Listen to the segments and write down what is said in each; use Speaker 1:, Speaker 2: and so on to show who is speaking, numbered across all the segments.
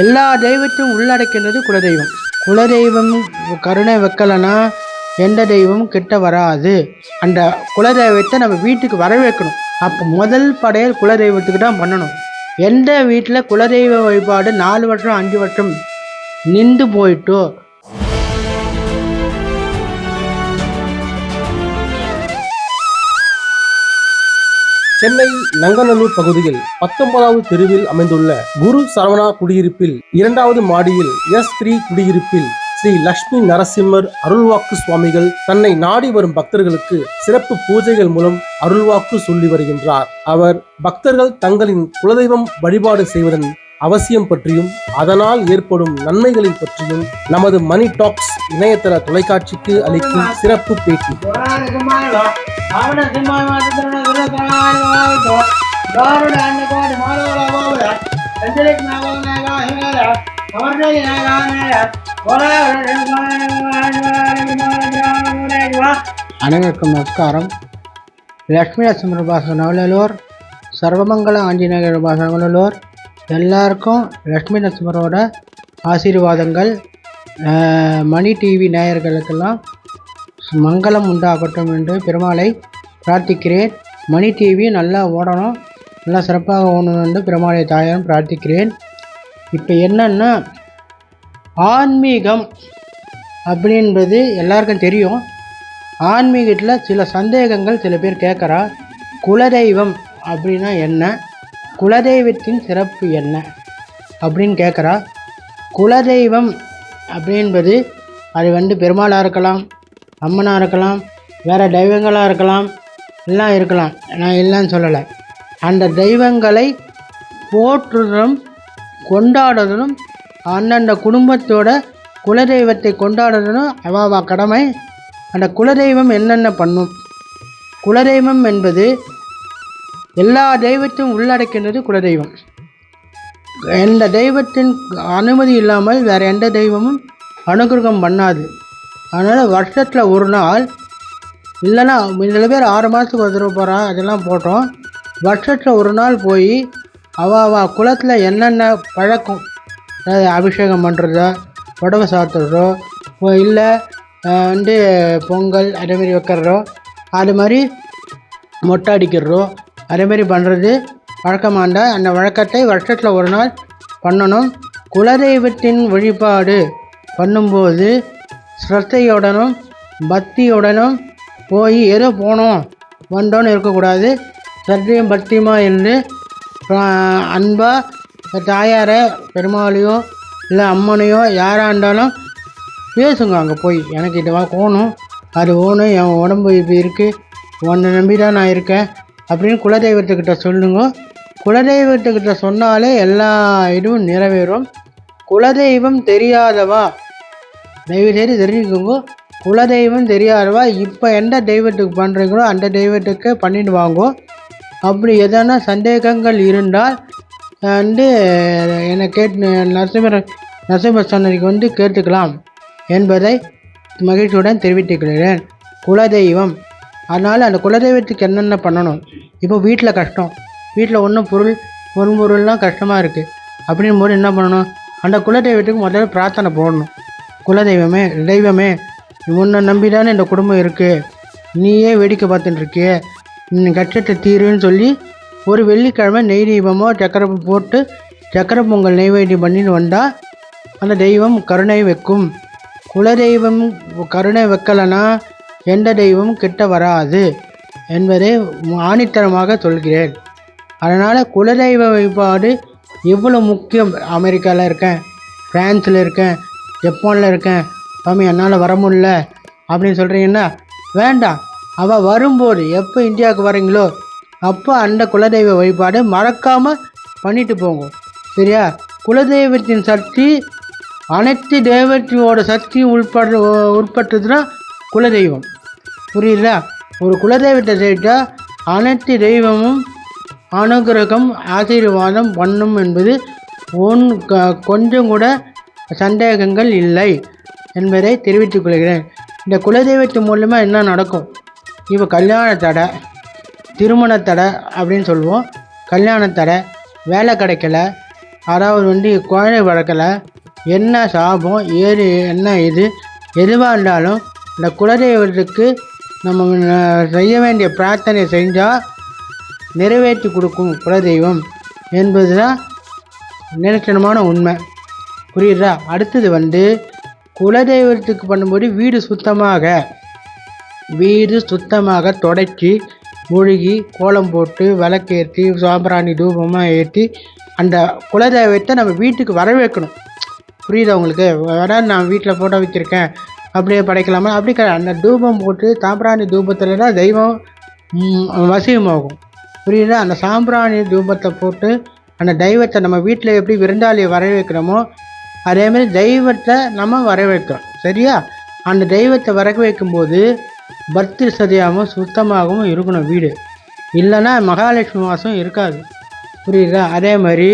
Speaker 1: எல்லா தெய்வத்தையும் உள்ளடக்கின்றது குலதெய்வம். குலதெய்வம் கருணை வைக்கலைன்னா எந்த தெய்வமும் கிட்ட வராது. அந்த குலதெய்வத்தை நம்ம வீட்டுக்கு வரவேற்கணும். அப்போ முதல் படையல் குலதெய்வத்துக்கு தான் பண்ணணும். எந்த வீட்டில் குலதெய்வ வழிபாடு நாலு வருஷம் அஞ்சு வருஷம் நின்று போயிட்டோ
Speaker 2: சென்னை நங்கநல்லூர் பகுதியில் பத்தொன்பதாவது தெருவில் அமைந்துள்ள குரு சரவணா குடியிருப்பில் இரண்டாவது மாடியில் எஸ் த்ரீ குடியிருப்பில் ஸ்ரீ லட்சுமி நரசிம்மர் அருள்வாக்கு சுவாமிகள் தன்னை நாடி வரும் பக்தர்களுக்கு சிறப்பு பூஜைகள் மூலம் அருள்வாக்கு சொல்லி வருகின்றார். அவர் பக்தர்கள் தங்களின் குலதெய்வம் வழிபாடு செய்வதன் அவசியம் பற்றியும் அதனால் ஏற்படும் நன்மைகளை பற்றியும் நமது மணி டாக்ஸ் இணையதள தொலைக்காட்சிக்கு அளிக்கும் சிறப்பு பேட்டி.
Speaker 1: அனைவருக்கும் நமஸ்காரம் லக்ஷ்மி நரசிம்மர் பாச சர்வமங்கல ஆஞ்சநேயர் பாச நவலூர் எல்லாருக்கும் லக்ஷ்மி நரசிம்மரோட ஆசீர்வாதங்கள். மணி டிவி நேயர்களுக்கெல்லாம் மங்களம் உண்டாகட்டும் என்று பெருமாளை பிரார்த்திக்கிறேன். மணி டிவி நல்லா ஓடணும் நல்லா சிறப்பாக ஓடணும் என்று பெருமாளை தாயாரும் பிரார்த்திக்கிறேன். இப்போ என்னென்னா ஆன்மீகம் அப்படின்றது எல்லாருக்கும் தெரியும். ஆன்மீகத்தில் சில சந்தேகங்கள் சில பேர் கேட்குறா. குலதெய்வம் அப்படின்னா என்ன? குலதெய்வத்தின் சிறப்பு என்ன? அப்படின்னு கேட்குறா. குலதெய்வம் அப்படின்பது அது வந்து பெருமாளாக இருக்கலாம் அம்மனாக இருக்கலாம் வேறு தெய்வங்களாக இருக்கலாம் எல்லாம் இருக்கலாம். நான் இல்லைன்னு சொல்லலை. அந்த தெய்வங்களை போற்றுறதும் கொண்டாடுறதும் அந்தந்த குடும்பத்தோட குலதெய்வத்தை கொண்டாடுறதும் அவாவா கடமை. அந்த குலதெய்வம் என்னென்ன பண்ணும்? குலதெய்வம் என்பது எல்லா தெய்வத்தையும் உள்ளடக்கின்றது குலதெய்வம். எந்த தெய்வத்தின் அனுமதி இல்லாமல் வேறு எந்த தெய்வமும் அனுகிரகம் பண்ணாது. அதனால் வருஷத்தில் ஒரு நாள் இல்லைன்னா சில பேர் ஆறு மாதத்துக்கு ஒரு தடவை போகிறான் அதெல்லாம் போட்டோம். வருஷத்தில் ஒரு நாள் போய் அவ அவ என்னென்ன பழக்கம் அதாவது அபிஷேகம் பண்ணுறதோ உடம்பு சாத்துறதோ இல்லை வந்து பொங்கல் அதேமாரி வைக்கிறதோ அது மாதிரி மொட்டை அடிக்கிறதோ அதேமாரி பண்ணுறது வழக்கமாண்டா. அந்த வழக்கத்தை வருஷத்தில் ஒரு நாள் பண்ணணும். குலதெய்வத்தின் வழிபாடு பண்ணும்போது ஸ்ரத்தையுடனும் பக்தியுடனும் போய் ஏதோ போனோம். வந்தோன்னு இருக்கக்கூடாது. சத்தியம் பக்தியுமா இருந்து அன்பாக தாயாரை பெருமாளையோ இல்லை அம்மனையோ யாராக இருந்தாலும் பேசுங்க அங்கே போய். எனக்கு இதுவாக போகணும் அது ஓணும் என் உடம்பு இப்படி இருக்குது உன்னை நம்பி தான் நான் இருக்கேன். அப்படின்னு குலதெய்வத்துக்கிட்ட சொல்லுங்க. குலதெய்வத்துக்கிட்ட சொன்னாலே எல்லா இதுவும் நிறைவேறும். குலதெய்வம் தெரியாதவா? தயவுசெய்து தெரிஞ்சுக்கோங்க. குலதெய்வம் தெரியாதவா இப்போ எந்த தெய்வத்துக்கு பண்ணுறீங்களோ அந்த தெய்வத்துக்கு பண்ணிட்டு வாங்கோ. அப்படி எதனா சந்தேகங்கள் இருந்தால் வந்து என்னை கேட்டு நரசிம்மர் நரசிம்ம சன்னதிக்கு வந்து கேட்டுக்கலாம் என்பதை மகிழ்ச்சியுடன் தெரிவித்துக்கிறேன் குலதெய்வம். அதனால் அந்த குலதெய்வத்துக்கு என்னென்ன பண்ணணும்? இப்போ வீட்டில் கஷ்டம். வீட்டில் ஒன்றும் பொருள் பொருள் பொருள்லாம் கஷ்டமாக இருக்குது அப்படின் போது என்ன பண்ணணும்? அந்த குலதெய்வத்துக்கு முதல்ல பிரார்த்தனை போடணும். குலதெய்வமே தெய்வமே உன்னை நம்பி தானே இந்த குடும்பம் இருக்குது நீயே வேடிக்கை பார்த்துட்டு இருக்கியே நீ கஷ்டத்தை தீருன்னு சொல்லி ஒரு வெள்ளிக்கிழமை நெய் தீபமோ சக்கரை போட்டு சக்கரை பொங்கல் நெய்வேத்தியம் பண்ணின்னு வந்தால் அந்த தெய்வம் கருணை வைக்கும். குலதெய்வம் கருணை வைக்கலைன்னா எந்த தெய்வமும் கிட்ட வராது என்பதை ஆணித்தரமாக சொல்கிறேன். அதனால் குலதெய்வ வழிபாடு எவ்வளோ முக்கியம்? அமெரிக்காவில் இருக்கேன் ஃப்ரான்ஸில் இருக்கேன் ஜப்பானில் இருக்கேன்? சாமி என்னால் வர முடியல. அப்படின்னு சொல்கிறீங்கன்னா வேண்டாம். அவள் வரும்போது எப்போ இந்தியாவுக்கு வரீங்களோ அப்போ அந்த குலதெய்வ வழிபாடு மறக்காமல் பண்ணிட்டு போங்க. சரியா? குலதெய்வத்தின் சக்தி அனைத்து தெய்வத்தோட சக்தியும் உட்பட உட்பட்டதுன்னா குலதெய்வம். புரியுதா? ஒரு குலதெய்வத்தை செய்தால் அனைத்து தெய்வமும் அனுகிரகம் ஆசீர்வாதம் பண்ணும் என்பது ஒன் க- கொஞ்சம் கூட சந்தேகங்கள் இல்லை என்பதை தெரிவித்துக் கொள்கிறேன். இந்த குலதெய்வத்து மூலமாக என்ன நடக்கும்? இப்போ கல்யாண தடை திருமண தடை அப்படின்னு சொல்லுவோம். கல்யாண தடை வேலை கிடைக்கல. அதாவது வந்து குழந்தை வளர்க்கல என்ன சாபம்? ஏது? என்ன இது? எதுவாக இருந்தாலும் இந்த குலதெய்வத்துக்கு நம்ம செய்ய வேண்டிய பிரார்த்தனை செஞ்சால் நிறைவேற்றி கொடுக்கும் குலதெய்வம் என்பது தான் நிதர்சனமான உண்மை. புரியுதா? அடுத்தது வந்து குலதெய்வத்துக்கு பண்ணும்போது வீடு சுத்தமாக வீடு சுத்தமாக தொடச்சி மூழ்கி கோலம் போட்டு விளக்கேற்றி சாம்பிராணி தூபமாக ஏற்றி அந்த குலதெய்வத்தை நம்ம வீட்டுக்கு வரவேற்கணும். புரியுதா உங்களுக்கு? வேணா நான் வீட்டில் ஃபோட்டோ வச்சுருக்கேன். அப்படியே படைக்கலாமா? அப்படி கிடையாது. அந்த தூபம் போட்டு சாம்பிராணி தூபத்தில் தான் தெய்வம் வசியமாகும். புரியுதா? அந்த சாம்பிராணி தூபத்தை போட்டு அந்த தெய்வத்தை நம்ம வீட்டில் எப்படி விருந்தாளியை வரவேற்கிறோமோ அதேமாதிரி தெய்வத்தை நம்ம வரவேற்கிறோம். சரியா? அந்த தெய்வத்தை வரக்க வைக்கும்போது பக்தி சதியாகவும் சுத்தமாகவும் இருக்கணும் வீடு. இல்லைன்னா மகாலட்சுமி வாசம் இருக்காது. புரியுதா? அதே மாதிரி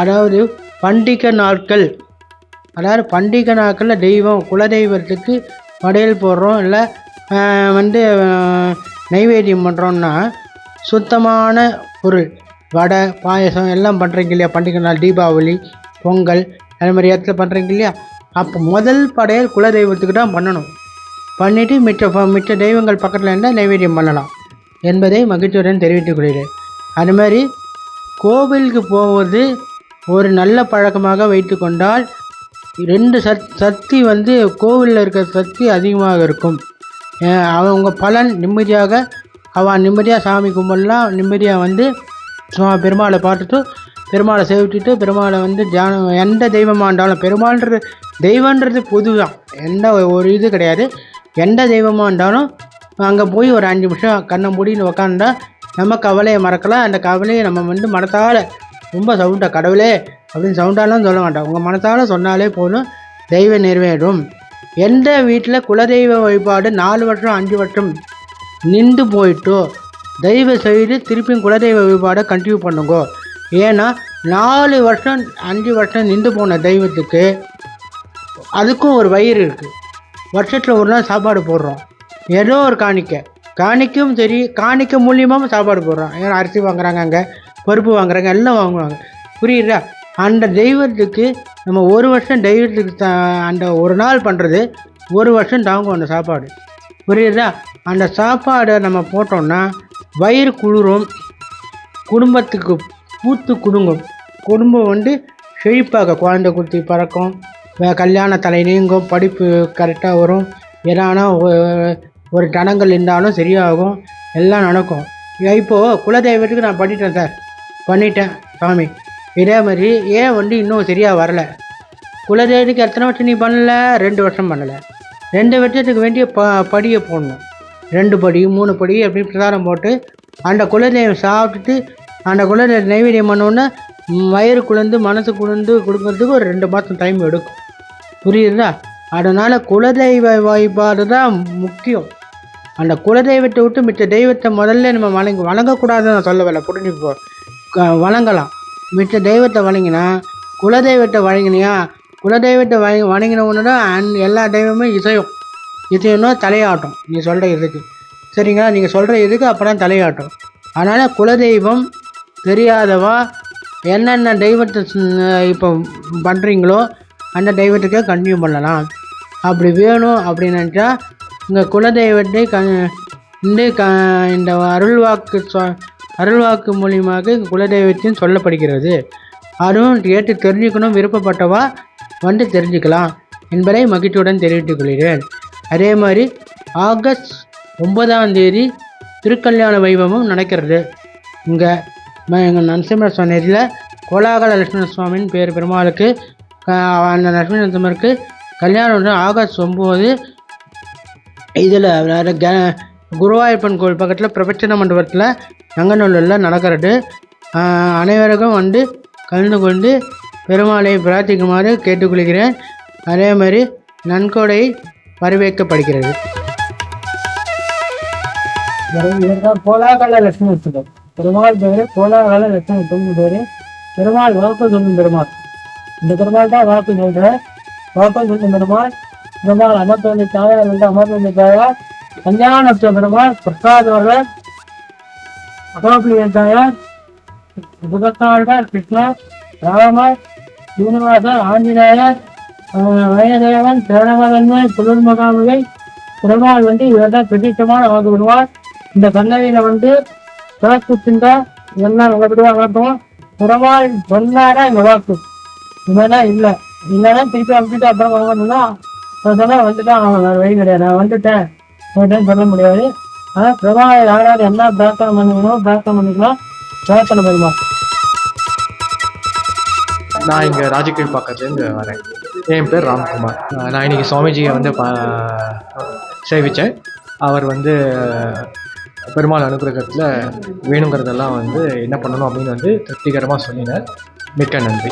Speaker 1: அதாவது பண்டிகை நாட்கள் அதாவது பண்டிகை நாட்களில் தெய்வம் குலதெய்வத்துக்கு படையல் போடுறோம் இல்லை வந்து நைவேத்தியம் பண்ணுறோன்னா சுத்தமான பொருள். வடை பாயசம் எல்லாம் பண்ணுறீங்க இல்லையா? பண்டிகை நாள் தீபாவளி பொங்கல் அது மாதிரி இடத்துல பண்ணுறீங்க இல்லையா? அப்போ முதல் படையல் குலதெய்வத்துக்கு தான் பண்ணணும். பண்ணிவிட்டு மிச்ச மிச்ச தெய்வங்கள் பக்கத்தில் இருந்தால் நைவேத்தியம் பண்ணலாம் என்பதை மகிழ்ச்சியுடன் தெரிவித்துக் கொள்கிறேன். அது மாதிரி கோவிலுக்கு போவது ஒரு நல்ல பழக்கமாக வைத்துக்கொண்டால் ரெண்டு சத் சக்தி வந்து கோவிலில் இருக்கிற சக்தி அதிகமாக இருக்கும். அவங்க பலன் நிம்மதியாக அவன் நிம்மதியாக சாமி கும்பிடலாம் நிம்மதியாக வந்து பெருமாளை பார்த்துட்டு பெருமாளை சேவிட்டுட்டு பெருமாளை வந்து தியானம் எந்த தெய்வமாக இருந்தாலும் பெருமாள்ன்றது தெய்வன்றது பொது தான் எந்த ஒரு இது கிடையாது. எந்த தெய்வமாக இருந்தாலும் அங்கே போய் ஒரு அஞ்சு நிமிஷம் கண்ணை மூடின்னு உக்காந்தா நம்ம கவலையை மறக்கலாம். அந்த கவலையை நம்ம வந்து மனத்தால் ரொம்ப சவுண்டாக கடவுளே அப்படின்னு சவுண்டாலாம் சொல்ல மாட்டோம். உங்கள் மனத்தால் சொன்னாலே போதும் தெய்வம் நிறைவேறும் எந்த வீட்டில் குலதெய்வ வழிபாடு நாலு வருஷம் அஞ்சு வருஷம் நின்று போயிட்டோ தயவு செய்து திருப்பியும் குலதெய்வ வழிபாடை கண்டினியூ பண்ணுங்க. ஏன்னா நாலு வருஷம் அஞ்சு வருஷம் நின்று போன தெய்வத்துக்கு அதுக்கும் ஒரு வயிறு இருக்குது வருஷத்தில் ஒரு நாள் சாப்பாடு போடுறோம். ஏதோ ஒரு காணிக்கை. காணிக்கும் சரி காணிக்கை மூலியமாகவும் சாப்பாடு போடுறோம். ஏன்னா அரிசி வாங்குறாங்க அங்கே பருப்பு வாங்குறாங்க எல்லாம் வாங்குவாங்க. புரியுதா? அந்த தெய்வத்துக்கு நம்ம ஒரு வருஷம் தெய்வத்துக்கு த- அந்த ஒரு நாள் பண்ணுறது ஒரு வருஷம் தாங்கும் அந்த சாப்பாடு. புரியுதா? அந்த சாப்பாடை நம்ம போட்டோம்னா வயிறு குளிரும் குடும்பத்துக்கு பூத்து குடுங்கும். குடும்பம் வந்து செழிப்பாக குழந்தை குத்தி பறக்கும். கல்யாண தலை நீங்கும் படிப்பு கரெக்டாக வரும். ஏதானா ஒரு தடங்கள் இருந்தாலும் சரியாகும். எல்லாம் நடக்கும். இப்போது குலதெய்வத்துக்கு நான் பண்ணிட்டேன் சார். பண்ணிட்டேன் சாமி. இதே மாதிரி ஏன் வந்து இன்னும் சரியாக வரல? குலதெய்வத்துக்கு எத்தனை வருஷம் நீ பண்ணல? ரெண்டு வருஷம் பண்ணலை. ரெண்டு வருஷத்துக்கு வேண்டிய ப படியை போடணும். ரெண்டு படி மூணு படி அப்படி பிரசாரம் போட்டு அந்த குலதெய்வம் சாப்பிட்டுட்டு அந்த குலதெய்வம் நைவேத்தியம் பண்ணோன்னே வயிறு குளிர்ந்து மனசு குளிர்ந்து கொடுக்கறதுக்கு ஒரு ரெண்டு மாதம் டைம் எடுக்கும். புரியுதா? அதனால் குலதெய்வ வழிபாடு தான் முக்கியம். அந்த குலதெய்வத்தை விட்டு மிச்ச தெய்வத்தை முதல்ல நம்ம வணங்க வணங்கக்கூடாதுன்னு நான் சொல்ல வரல புரிஞ்சுக்கோ க- வணங்கலாம் மிச்ச தெய்வத்தை வணங்கினா குலதெய்வத்தை வணங்கினியா குலதெய்வத்தை வணங்கி வணங்கின தான் எல்லா தெய்வமும் இசையும். இசையும்னா தலையாட்டம். நீ சொல்கிற இதுக்கு. சரிங்களா? நீங்கள் சொல்கிற இதுக்கு அப்புறம் தலையாட்டம். அதனால் குலதெய்வம் தெரியாதவா? என்னென்ன தெய்வத்தை இப்போ பண்ணுறீங்களோ அந்த டைவர்ட்டுக்கே கண்டினியூ பண்ணலாம். அப்படி வேணும் அப்படின்னு நினச்சா இங்கே குலதெய்வத்தை க இந்த க இந்த அருள்வாக்கு சொ அருள்வாக்கு மூலியமாக குலதெய்வத்தையும் சொல்லப்படுகிறது. அதுவும் கேட்டு தெரிஞ்சுக்கணும் விருப்பப்பட்டவா வந்து தெரிஞ்சுக்கலாம் என்பதை மகிழ்ச்சியுடன் தெரிவித்துக் கொள்கிறேன். அதே மாதிரி ஆகஸ்ட் ஒன்பதாம் தேதி திருக்கல்யாண வைபவம் நடக்கிறது. இங்கே எங்கள் நரசிம்ம சுவாமியில் கோலாகல லட்சுமண சுவாமின்னு பேர் பெருமாளுக்கு அந்த லட்சுமி நரசிம்மருக்கு கல்யாணம் வந்து ஆகஸ்ட் ஒம்பது. இதில் வேறு க கோவில் பக்கத்தில் பிரபச்சன மண்டபத்தில் நங்கநல்லூரில் நடக்கிறது. அனைவருக்கும் வந்து கலந்து கொண்டு பெருமாளை பிரார்த்திக்குமாறு கேட்டுக்கொள்கிறேன். அதே மாதிரி நன்கொடை வரவேற்கப்படுகிறது.
Speaker 3: கோலாகல லட்சுமி பெருமாள் பேரு கோலாகல லட்சுமி தொங்கும் பேரு பெருமாள் வாக்கு சொல்லும் பெருமாள். இந்த பெருமாள் தான் வாக்கு சொல்ற வாக்கு சொல்லும் பெருமாள் பெருமாள் அமர்ந்து தாயார் வந்து அமர்ந்து தாயார் கல்யாணத்த பெருமாள் பிரசாத் அவர்கள் அகோபிய தாயார் புதத்தாழ்வார் கிருஷ்ணர் ராமர் சீனிவாசர் ஆஞ்சநேயர் வயதேவன் வயதேவன் திரணவதன்மை புலன்மகாமுகை பெருமாள் வந்து இவர்தான் பிரதிஷ்டமான வாக்கு விடுவார் இந்த கண்ணகியில வந்து கிழக்கு சிந்தா எல்லாம் நல்லபடியாக வளர்த்தோம் பெருமாள் சொன்னாரா இந்த வாக்கு இல்லைன்னா இல்லை. இல்லைன்னா திருப்பி அமைச்சிட்டு அப்புறம் வாங்கணும்னா சொன்னா வந்துட்டான். அவன் வேற வழி கிடையாது. நான் வந்துட்டேன். வந்துட்டேன்னு சொல்ல முடியாது. ஆனால் பிரபா யாராவது என்ன பிரார்த்தனை பண்ணிக்கணும் பிரார்த்தனை பண்ணிக்கலாம். பிரார்த்தனை பெருமாள்
Speaker 4: நான் இங்கே ராஜகீழ் பக்கத்துலேருந்து வரேன். என் பேர் ராம்குமார். நான் இன்னைக்கு சுவாமிஜியை வந்து பா சேவித்தேன். அவர் வந்து பெருமாள் அனுகிரகத்தில் வேணுங்கிறதெல்லாம் வந்து என்ன பண்ணணும் அப்படின்னு வந்து திருப்திகரமாக சொன்னீங்க. மிக்க நன்றி.